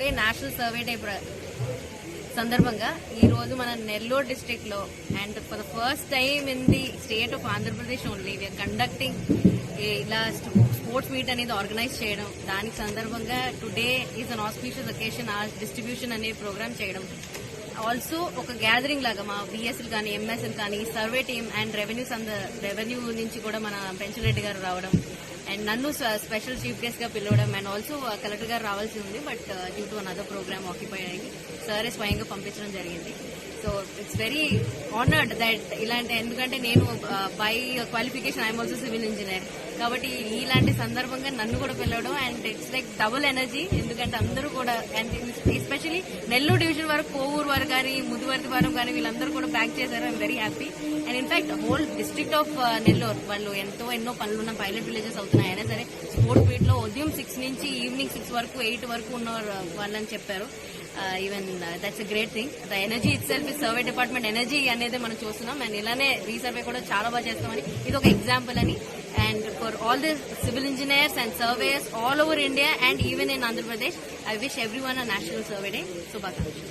Day national survey day ప్ర- సందర్భంగా ఈ రోజు మన నెల్లూరు డిస్ట్రిక్ట్లో and for the first time in the state of Andhra Pradesh only we're conducting ఇలా స్పోర్ట్స్ మీట్ అనేది ఆర్గనైజ్ చేయడం. దానికి సందర్భంగా today is an auspicious occasion ఆ డిస్ట్రిబ్యూషన్ అనే ప్రోగ్రామ్ చేయడం. ఆల్సో ఒక గ్యాదరింగ్ లాగా మా బిఎస్ఎల్ కానీ ఎంఎస్ఎల్ కానీ సర్వే టీమ్ అండ్ రెవెన్యూ సంద రెవెన్యూ నుంచి కూడా మన పెంచరెడ్డి గారు రావడం అండ్ నన్ను స్పెషల్ చీఫ్ గెస్ట్గా పిలవడం అండ్ ఆల్సో కలెక్టర్ గారు రావాల్సి ఉంది but due to another programme occupy అయ్యి సరే స్వయంగా పంపించడం జరిగింది. వెరీ ఆనర్డ్ దట్ ఇలాంటి ఎందుకంటే నేను by qualification I'm also civil engineer కాబట్టి ఇలాంటి సందర్భంగా నన్ను కూడా పిలవడం and it's like double energy ఎందుకంటే అందరూ కూడా అండ్ ఎస్పెషలీ నెల్లూరు డివిజన్ వరకు కోవూరు వారు కానీ ముదివర్తివారం కానీ వీళ్ళందరూ కూడా బ్యాక్ చేశారు. I'm very happy and in fact whole district of Nellore వాళ్ళు ఎంతో ఎన్నో పనులున్న పైలట్ విలేజెస్ అవుతున్నాయి. అయినా సరే స్పోర్ట్స్ మీట్లో ఉదయం సిక్స్ నుంచి ఈవినింగ్ సిక్స్ వరకు ఎయిట్ వరకు ఉన్న వాళ్ళని చెప్పారు. Even that's a great thing the energy itself survey department energy అనేది మనం చూస్తున్నాం. అండ్ ఇలానే రీసర్వే కూడా చాలా బాగా చేస్తామని ఇది ఒక ఎగ్జాంపుల్ అని. And for all the civil engineers and surveyors all over India and even in Andhra Pradesh I wish everyone a national survey day శుభాకాంక్షలు